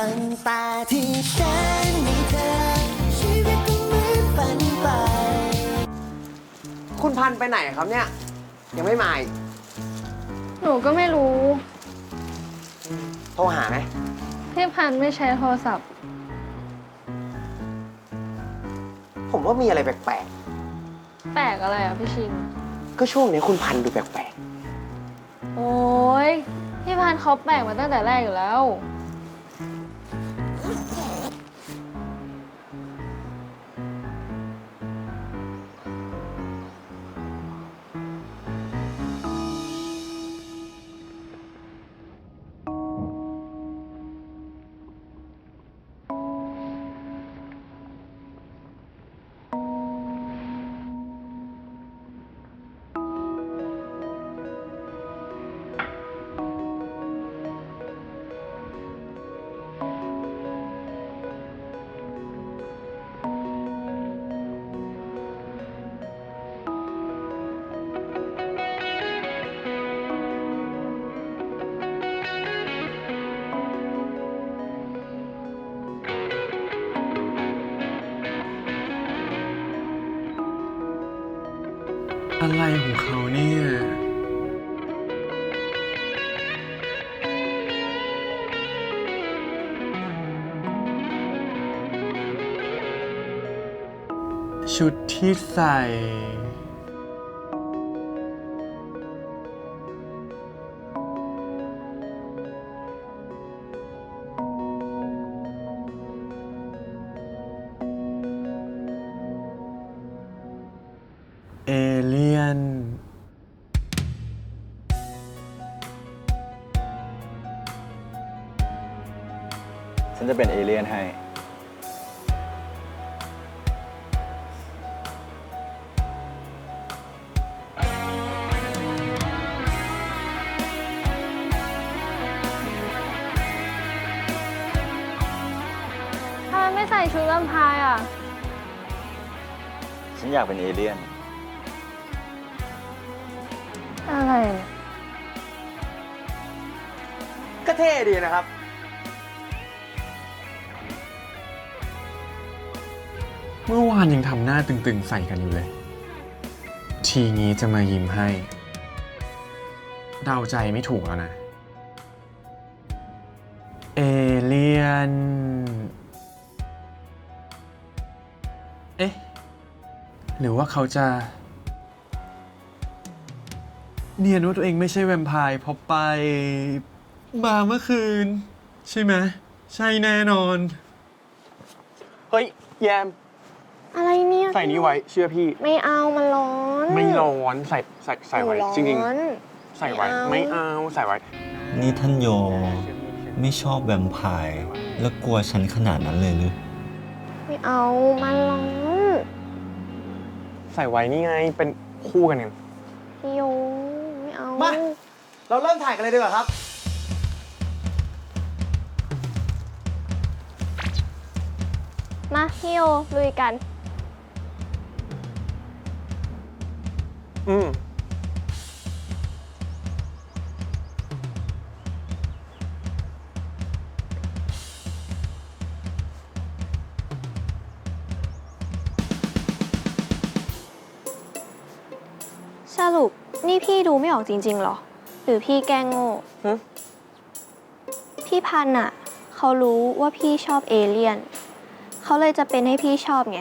ตั้งแต่ที่ฉันมีเธอ ชีวิตก็เหมือนฝันไป คุณพันธุ์ไปไหนครับเนี่ย ยังไม่มาอีกหนูก็ไม่รู้ โทรหาไหมพี่พันธุ์ไม่ใช้โทรศัพท์ ผมว่ามีอะไรแปลกแปลกอะไรอะพี่ชิงๆก็ช่วงนี้คุณพันธุ์ดูแปลกโอ้ยพี่พันธุ์เขาแปลกมาตั้งแต่แรกอยู่แล้ว อะไรของเขาเนี่ยชุดที่ใส่ เอเลี จะเป็นเอเลี่ยนให้ ทำไมไม่ใส่ชุดแวมไพร์อะ ฉันอยากเป็นเอเลี่ยน อะไรเนี่ยก็เท่ดีนะครับ เมื่อวานยังทำหน้าตึงๆใส่กันอยู่เลย ทีนี้จะมายิ้มให้ เดาใจไม่ถูกแล้วนะ เอเลียน เอ๊ะ หรือว่าเขาจะ เนียนว่าตัวเองไม่ใช่แวมไพร์เพราะไปมาเมื่อคืน ใช่ไหม ใช่แน่นอน เฮ้ย แยม อะไรเนี่ยใส่นี้ไว้เชื่อพี่ ไม่เอามันร้อนไม่ร้อนใส่ใส่ใส่ไว้หนูจริงร้อนๆใส่ไว้ไม่ไม่เอาเอาใส่ไว้ นี่ท่านโยไม่ชอบแวมไพร์แล้วกลัวฉันขนาดนั้นเลยหรือไม่เอามันร้อนใส่ไว้นี่ไงเป็นคู่กันเนี่ยพี่โยไม่เอามาเราเริ่มถ่ายกันเลยดีกว่าครับมาพี่โยลุยกัน อืมสรุปนี่พี่ดูไม่ออกจริงๆเหรอ หรือพี่แกล้งโง่ฮะพี่พันธุ์อะเขารู้ว่าพี่ชอบเอเลี่ยน เขาเลยจะเป็นให้พี่ชอบไง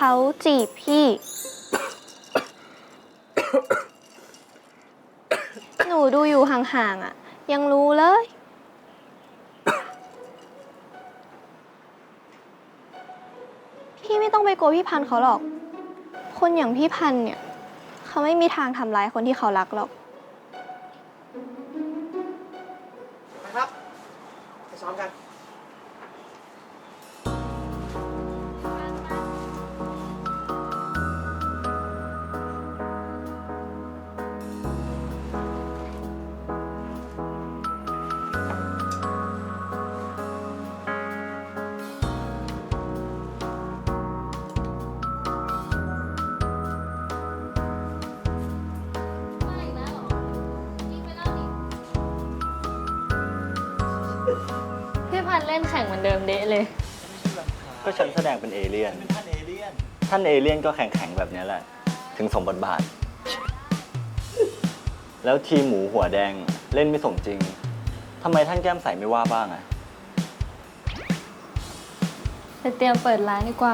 เขาจีบพี่ หนูดูอยู่ห่างๆอะยังรู้เลย พี่ไม่ต้องไปกลัวพี่พันธ์เขาหรอก คนอย่างพี่พันธ์เนี่ย เขาไม่มีทางทำร้ายคนที่เขารักหรอก นเล่นแข่งเหมือนเดิมเดะเลย ก็ฉันแสดงเป็นเอเลี่ยนท่านเอเลี่ยน ท่านเอเลี่ยนก็แข็งๆแบบเนี้ยแหละ ถึงสมบทบาท แล้วทีมหมูหัวแดงเล่นไม่สมจริงทำไมท่านแก้มใสไม่ว่าบ้างอะไปเตรียมเปิดร้านดีกว่า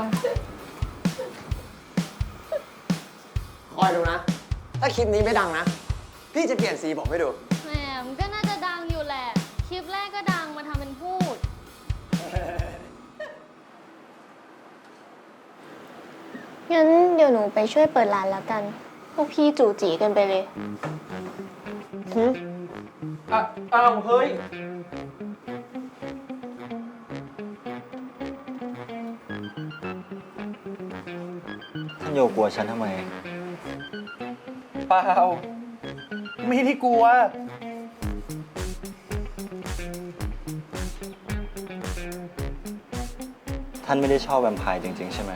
คอยดูนะ ถ้าคลิปนี้ไม่ดังนะ พี่จะเปลี่ยนสีผมให้ดู ดี๋ยวหนูไปช่วยเปิดร้านแล้วกัน พวกพี่จู่จีกันไปเลย อะอ้าวเฮ้ย ท่านโยกลัวฉันทำไม เปล่า ไม่ได้กลัว ท่านไม่ได้ชอบแวมไพร์จริง ๆ ใช่ไหม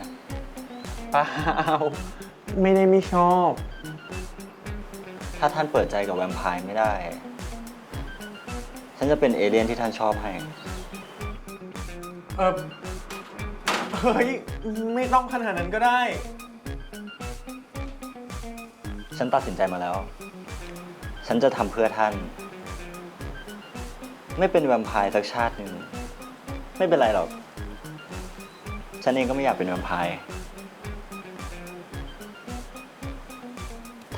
เปล่าไม่ได้ไม่ชอบ ถ้าท่านเปิดใจกับแวมไพร์ไม่ได้ ฉันจะเป็นเอเลี่ยนที่ท่านชอบให้ เออเฮ้ย ไม่ต้องขนาดนั้นก็ได้ ฉันตัดสินใจมาแล้ว ฉันจะทำเพื่อท่าน ไม่เป็นแวมไพร์สักชาติหนึ่ง ไม่เป็นไรหรอก ฉันเองก็ไม่อยากเป็นแวมไพร์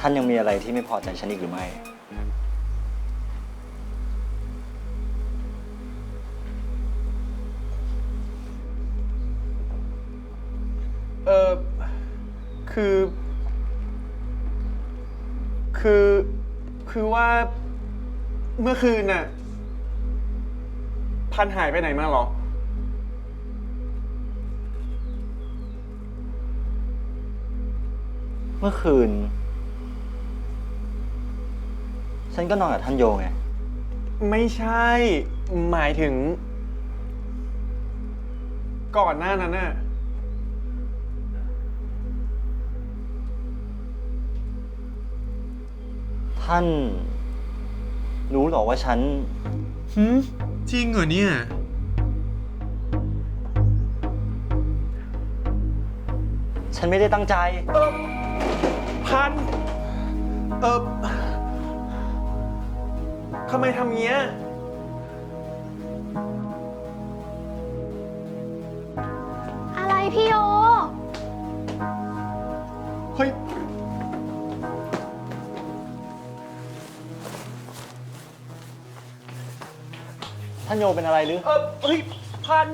ท่านยังมีอะไรที่ไม่พอใจฉันอีกหรือไม่ เออคือ คือ คือว่า เมื่อคืนน่ะ พันหายไปไหนมาเหรอ เมื่อคืน ฉันก็นอนกับท่านโยไง ไม่ใช่ หมายถึง ก่อนหน้านั้นน่ะ ท่าน รู้เหรอว่าฉัน หืมจริงเหรอเนี่ย ฉันไม่ได้ตั้งใจ เออพัน เออ ทำไมทำเงี้ย อะไรพี่โยเฮ้ย ท่านโยเป็นอะไรหรือ เออเฮ้ยพัน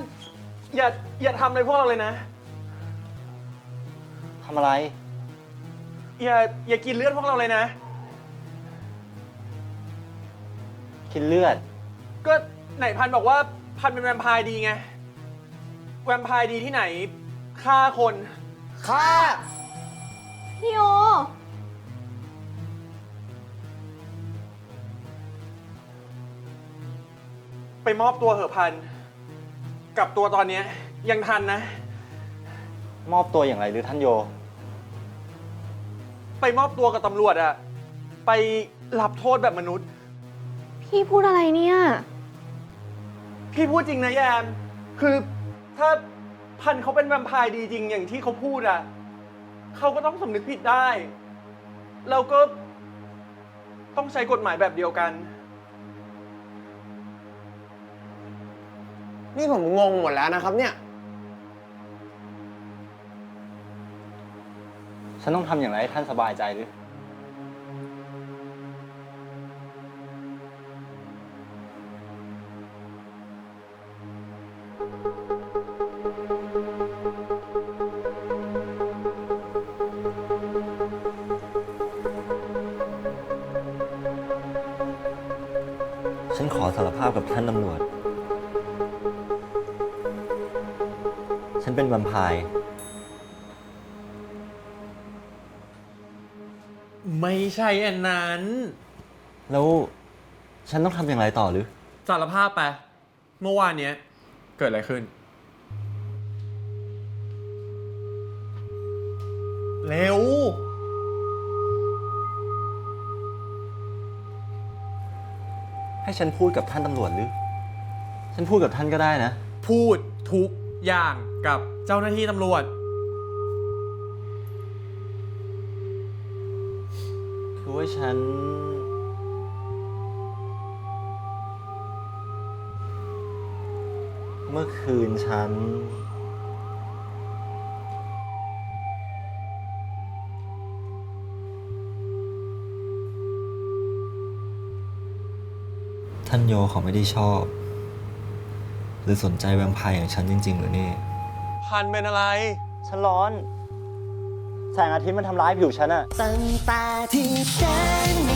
อย่า อย่าทำอะไรพวกเราเลยนะ ทำอะไร อย่า อย่ากินเลือดพวกเราเลยนะ กินเลือด ก็ไหนพันบอกว่าพันเป็นแวมไพร์ดีไง แวมไพร์ดีที่ไหนฆ่าคน ฆ่า พี่โยไปมอบตัวเหอะพัน กลับตัวตอนเนี้ยยังทันนะ มอบตัวอย่างไรหรือท่านโย ไปมอบตัวกับตำรวจอะไปรับโทษแบบมนุษย์ พี่พูดอะไรเนี่ย พี่พูดจริงนะแยม คือถ้าพันเขาเป็นแวมไพร์ดีจริงอย่างที่เขาพูดอะเขาก็ต้องสำนึกผิดได้แล้วก็ต้องใช้กฎหมายแบบเดียวกัน นี่ผมงงหมดแล้วนะครับเนี่ย ฉันต้องทำอย่างไรให้ท่านสบายใจหรือ ฉันขอสารภาพกับท่านตำรวจ ฉันเป็นแวมไพร์ไม่ใช่อันนั้น แล้วฉันต้องทำอย่างไรต่อหรือ สารภาพไป เมื่อวานเนี้ย เกิดอะไรขึ้น เร็ว ให้ฉันพูดกับท่านตำรวจหรือ ฉันพูดกับท่านก็ได้นะ พูดทุกอย่างกับเจ้าหน้าที่ตำรวจ คือว่าฉัน เมื่อคืนฉัน ท่านโยเขาไม่ได้ชอบ หรือสนใจแวมไพร์อย่างฉันจริงๆหรือนี่ พันเป็นอะไร ฉันร้อน แสงอาทิตย์มันทำร้ายผิวฉันอะ ตั้งแต่ที่ฉันมี